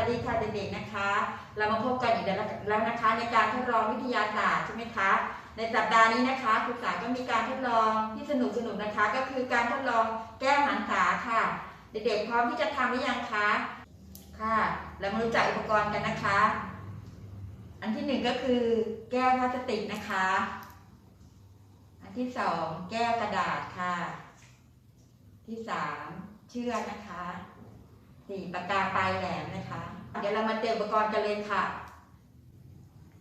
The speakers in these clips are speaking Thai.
วัสดีค่ะเด็กๆนะคะ เรามาพบกันอีกแล้วนะคะ ในการทดลองวิทยาศาสตร์ใช่ไหมคะ ในสัปดาห์นี้นะคะครูสาก็มีการทดลองที่สนุกๆนะคะ ก็คือการทดลองแก้วหันษาค่ะ เด็กๆพร้อมที่จะทำหรือยังคะค่ะ เรามารู้จักอุปกรณ์กันนะคะ อันที่หนึ่งก็คือ แก้วพลาสติกนะคะ อันที่สองแก้วกระดาษค่ะ ที่สามเชือกนะคะ สี่ปากกาปลายแหลมนะคะ เดี๋ยวเรามาเตรียมอุปกรณ์กันเลยค่ะ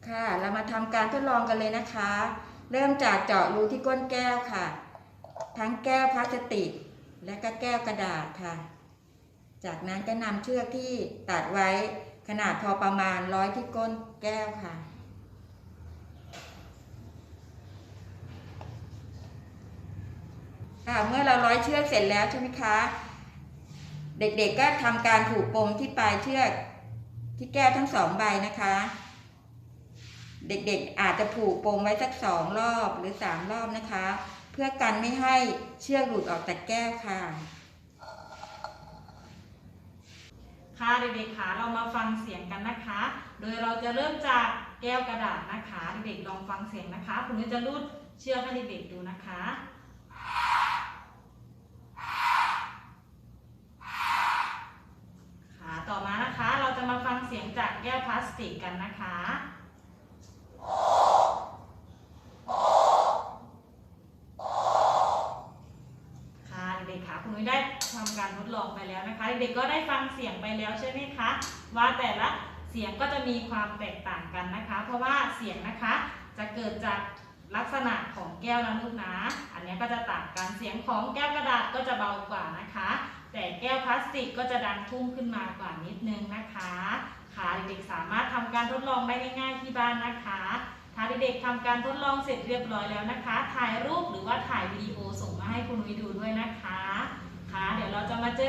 ค่ะ เรามาทำการทดลองกันเลยนะคะ เริ่มจากเจาะรูที่ก้นแก้วค่ะ ทั้งแก้วพลาสติก และก็แก้วกระดาษค่ะ จากนั้นก็นำเชือกที่ตัดไว้ขนาดพอประมาณร้อยที่ก้นแก้วค่ะค่ะเมื่อเราร้อยเชือกเสร็จแล้วใช่ไหมคะ เด็กๆก็ทำการผูกปมที่ปลายเชือกที่แก้วทั้งสองใบนะคะ เด็กๆอาจจะผูกปมไว้สักสองรอบหรือสามรอบนะคะ เพื่อกันไม่ให้เชือกหลุดออกจากแก้วค่ะ ค่ะเด็กๆคะเรามาฟังเสียงกันนะคะ โดยเราจะเริ่มจากแก้วกระดาษนะคะ เด็กๆลองฟังเสียงนะคะ คุณจะรูดเชือกให้เด็กๆดูนะคะ ต่อมานะคะ เราจะมาฟัง เสียงจากแก้วพลาสติกกันนะคะ ค่ะเด็กๆค่ะคุณนุ้ยได้ทำการทดลองไปแล้วนะคะ เด็กๆก็ได้ฟังเสียงไปแล้วใช่ไหมคะ ว่าแต่ละเสียงก็จะมีความแตกต่างกันนะคะ เพราะว่าเสียงนะคะจะเกิดจาก ลักษณะของแก้วนะลูกนะ อันนี้ก็จะต่างกันเสียงของแก้วกระดาษก็จะเบากว่านะคะ แต่แก้วพลาสติกก็จะดังทุ่มขึ้นมากว่านิดนึงนะคะ ค่ะเด็กๆสามารถทำการทดลองได้ง่ายๆที่บ้านนะคะ ถ้าเด็กๆทำการทดลองเสร็จเรียบร้อยแล้วนะคะ ถ่ายรูปหรือว่าถ่ายวิดีโอส่งมาให้คุณนุ้ยดูด้วยนะคะ ค่ะ เดี๋ยวเราจะมาเจอกัน